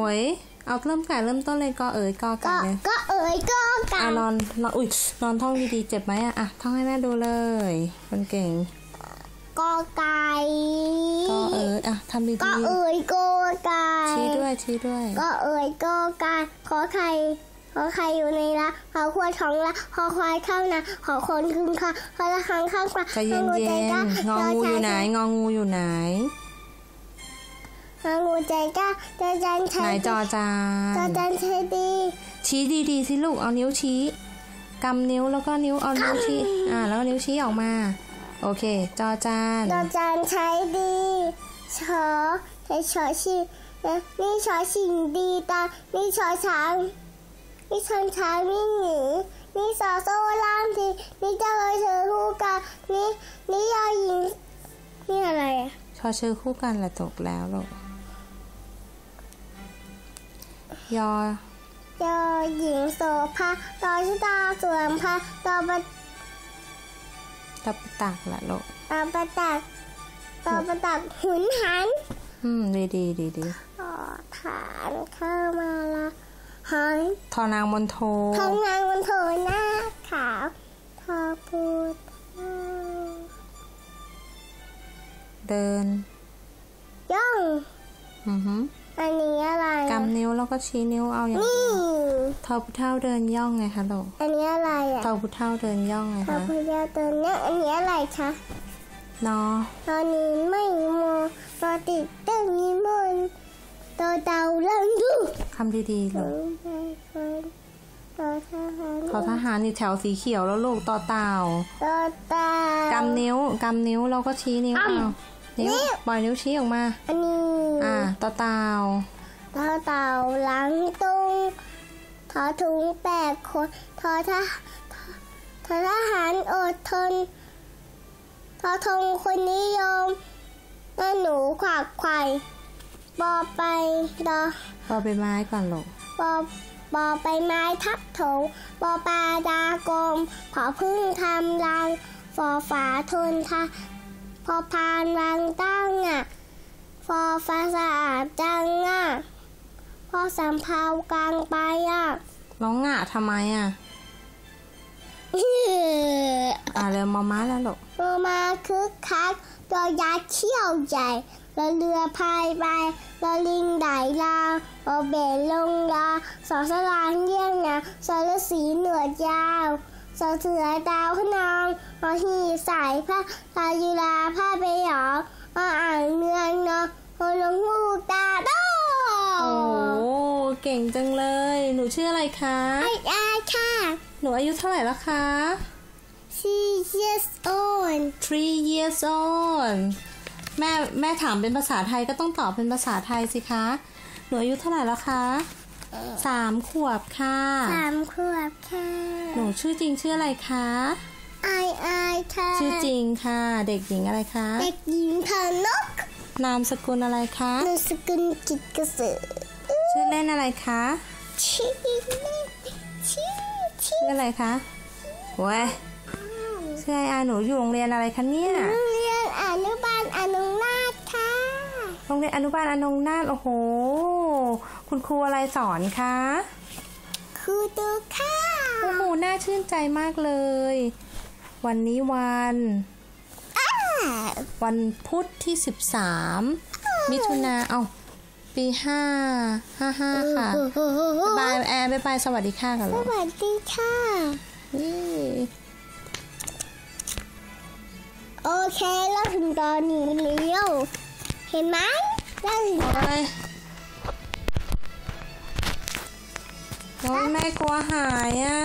โอ้ยเอาเริ่มไก่เริ่มต้นเลยกอเอ๋ยกอไก่ก็เลยก็เอ๋ยก็กัอะนนอนนอนอุ้ยนอนท่องดีๆเจ็บไหมอะอะท่องให้แม่ดูเลย คนเก่งก็ไก่กอเอ๋ยอะทำดีก็เอ๋ยก็ไก่ๆชี้ด้วยชี้ด้วย ก็เอ๋ยก็ไก่ขอไข่ขอไข่อยู่ในละขอควายท้องละขอควายเข้านะขอคนคึงค่ะขอละครังข้างกว่าใจเย็นๆงองูอยู่ไหนงองูอยู่ไหนง องูใจกล้าใจจันไหนใช้จอจาจอนจันใช้ดี ชี้ดีๆสิลูกเอานิ้วชี้กำนิ้วแล้วก็นิ้วเอานิ้วชี้อ่าแล้วนิ้วชี้ออกมา โอเค จอจานจอจันใช้ดีชอใช้ชอชินี่ชอชิงดีตานี่ชอช้างนี่ชอนช้างนี่หนีนี่สอโซ่ล่ามทีนี่เจ้าเอ๋ยเธอคู่กันนี่นี่ยอหญิงนี่อะไรอะชอชื่อคู่กันแหละตกแล้วลูก ยอยอหญิงโสภาตอชิตาสวมพาตอปะตะปะตักแหละลูกตอปะตักตอปะตักหุนหัน อืม ดีดีดีดีตอฐานเข้ามาละหันทอนางมนโททองนางบนโถหน้าขาวทอพูดเดิน ย่อง อือหืออันนี้อะไรอะกำนิ้วแล้วก็ชี้นิ้วเอาอย่างนี่เท่าผู้เท่าเดินย่องไงคะลูกอันนี้อะไรอะเท่าผู้เท่าเดินย่องไงพระคะพุทธเจ้าเนี่ยอันนี้อะไรคะนอตอนนี้ไม่มองตอติดตึ้งนิมนต์ตอเตาลังดูคำดีๆตลูอกตอทหารทอทหารนี่แถวสีเขียวแล้วลูกต่อเต่าตอตากำนิ้วกำนิ้วแล้วก็ชี้นิ้วเอานิ้วปล่อยนิ้วชี้ออกมา อันนี้ อ่าต่อเต่า ทอเต่าหลังตุงทอถุงแปดคนทอทหทอทหารอดทน ทอทงคนนิยมแม่หนูขวักไข่บอไปดอปอใบไม้ก่อนลูกบอบอใบไม้ทับถงบอปลาดากลมขอพึ่งทำรังฟอฝาทนทะพอพานรังตั้งอะ ฟอฟ้าสะอาดจังอะ พอสำเภากลางไปอะร้องหงะทำไมอะอ่าเรือมาม้าแล้วลูกโลมาคึกคักตัวยักษ์เขี้ยวใหญ่แล้วเรือพายไปแล้วลิงไดลาแล้วเบนลงลาสอสลางเยี่ยงนะสอฤาษีหนวดยาวสอเสือดาวขนองรอหีสายผ้าตายีราผ้าไปหยอออ่างเนืองเนาะโอลงหูตาโตโอ้โหเก่งจังเลย หนูชื่ออะไรคะไอ้อาค่ะ หนูอายุเท่าไหร่แล้วคะ She years old three years old แม่แม่ถามเป็นภาษาไทยก็ต้องตอบเป็นภาษาไทยสิคะ หนูอายุเท่าไหร่แล้วคะสามขวบค่ะสามขวบค่ะ หนูชื่อจริงชื่ออะไรคะไอไอค่ะชื่อจริงค่ะ เด็กหญิงอะไรคะเด็กหญิงพานกนามสกุลอะไรคะนามสกุลกิจเกษตรชื่อ เล่นอะไรคะชื่อเล่นชื่อชื่อชื่ออะไรคะเว้ยชื่อไออาหนูอยู่โรงเรียนอะไรคะเนี่ยโรงเรียนอนุบาลอนุนาถค่ะโรงเรียนอนุบาลอนงนาถโอ้โห คุณครูอะไรสอนคะครูตูค่ะโอ้โหน่าชื่นใจมากเลย วันนี้วันอ้าวันพุธที่ 13 มิถุนาเอา ปีห้าห้าห้าค่ะบ๊ายบายแอร์บ๊ายบายสวัสดีค่ะกันสเลยวัสดีค่ะนี่โอเคเราถึงตอนนี้แล้วเห็นไหมเราถึงโอ้ยโอ้ยแม่กลัวหายอะ